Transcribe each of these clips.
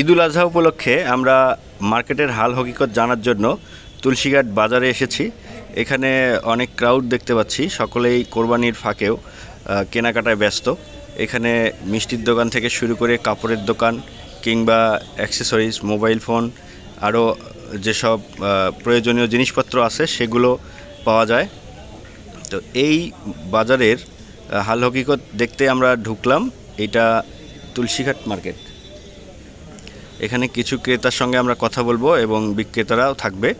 ঈদুল আজহা উপলক্ষে আমরা মার্কেটের হাল হকিকত জানার জন্য তুলসীঘাট বাজারে এসেছি। এখানে অনেক ক্রাউড দেখতে পাচ্ছি, সকলেই কোরবানির ফাঁকেও কেনাকাটায় ব্যস্ত। এখানে মিষ্টির দোকান থেকে শুরু করে কাপড়ের দোকান কিংবা অ্যাক্সেসরিজ মোবাইল ফোন আরও যেসব প্রয়োজনীয় জিনিসপত্র আছে সেগুলো পাওয়া যায়। তো এই বাজারের হাল হকিকত দেখতে আমরা ঢুকলাম। এটা তুলসীঘাট মার্কেট। এখানে কিছু ক্রেতার সঙ্গে আমরা কথা বলব এবং বিক্রেতারাও থাকবে।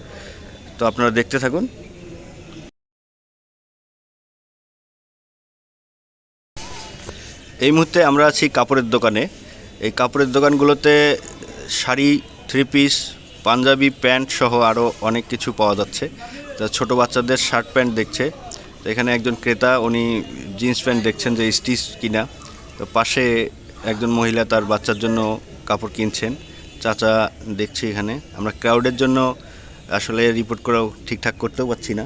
তো আপনারা দেখতে থাকুন। এই মুহূর্তে আমরা আছি কাপড়ের দোকানে। এই কাপড়ের দোকানগুলোতে sari three piece Punjabi, pant সহ আরও অনেক কিছু পাওয়া যাচ্ছে। তা ছোটো বাচ্চাদের শার্ট প্যান্ট দেখছে। তো এখানে একজন ক্রেতা, উনি জিন্স প্যান্ট দেখছেন যে স্টিচ কিনা। তো পাশে একজন মহিলা তার বাচ্চার জন্য কাপড় কিনছেন। চাচা দেখছি এখানে। আমরা ক্রাউডের জন্য আসলে রিপোর্ট করেও ঠিকঠাক করতেও পারছি না।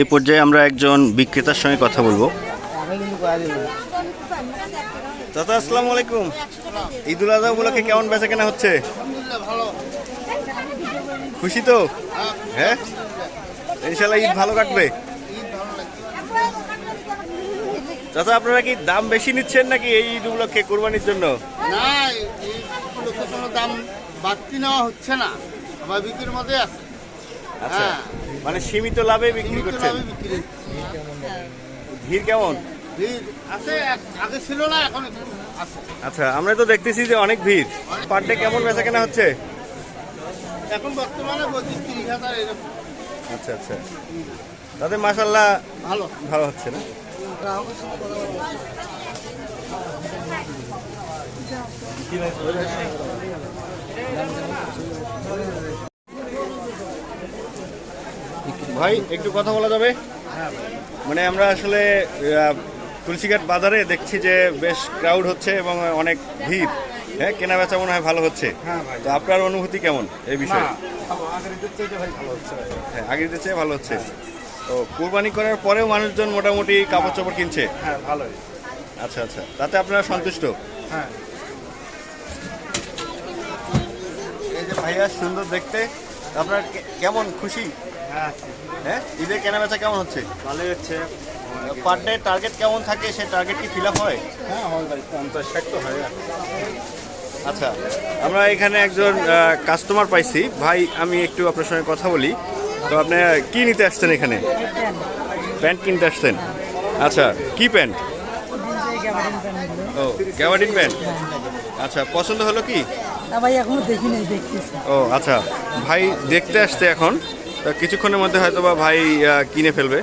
এই পর্যায়ে আমরা একজন বিক্রেতার সঙ্গে কথা বলব। চাচা আসসালামু আলাইকুম। ঈদুল আজহা উপলক্ষে কেমন বেচা কেনা হচ্ছে? খুশি তো? হ্যাঁ? ইনশাল্লাহ ঈদ ভালো কাটবে। চাচা আপনারা কি দাম বেশি নিচ্ছেন নাকি এই ঈদ উপলক্ষে কোরবানির জন্য? না এই উপলক্ষে কোনো দাম বাড়তি নেওয়া হচ্ছে না। আমার বিক্রির মধ্যে আছে। আচ্ছা হ্যাঁ। মানে সীমিত লাভে বিক্রি সীমিত করছেন? লাভে বিক্রি ভিড় কেমন? ভিড় আছে এক- আগে ছিল না এখন একটু আছে। আচ্ছা আমরা তো দেখতেছি যে অনেক ভিড়। পার ডে কেমন বেচা কেনা হচ্ছে? এখন বর্তমানে পঁচিশ তিরিশ হাজার এরকম। আচ্ছা আচ্ছা। তাদের মাসাল্লাহ ভালো। ভালো হচ্ছে না? ভাই একটু কথা বলা যাবে? মানে আমরা আসলে তুলসীঘাট বাজারে দেখছি যে বেশ ক্রাউড হচ্ছে এবং অনেক ভিড়। হ্যাঁ কেনা বেচা মনে হয় ভালো হচ্ছে। তো আপনার অনুভূতি কেমন এই বিষয়ে? হ্যাঁ আগের চেয়ে ভালো হচ্ছে। তো কোরবানি করার পরেও মানুষজন মোটামুটি কাপড় চোপড় কিনছে? হ্যাঁ ভালোই। আচ্ছা আচ্ছা। তাতে আপনারা সন্তুষ্ট? হ্যাঁ। এই যে ভাইয়া সুন্দর দেখতে। আপনার কে- কেমন? খুশি? হ্যাঁ হ্যাঁ? ঈদের কেনা বেচা কেমন হচ্ছে? ভালোই হচ্ছে। পার ডে টার্গেট কেমন থাকে? সেই টার্গেট কি ফিল আপ হয়? হ্যাঁ হয় ভাই পঞ্চাশ ষাট তো হয়। আচ্ছা আমরা এখানে একজন কাস্টমার পাইছি। ভাই আমি একটু আপনার সঙ্গে কথা বলি। তো আপনি কি নিতে আসছেন এখানে? প্যান্ট কিনতে আসছেন? আচ্ছা কি প্যান্ট? ও গ্যাবার্ডিন প্যান্ট। আচ্ছা পছন্দ হলো কি? ভাই এখনও দেখি নাই দেখতেছি। ও আচ্ছা। ভাই দেখতে আসছে এখন। তো কিছুক্ষণের মধ্যে হয়তো বা ভাই কিনে ফেলবে।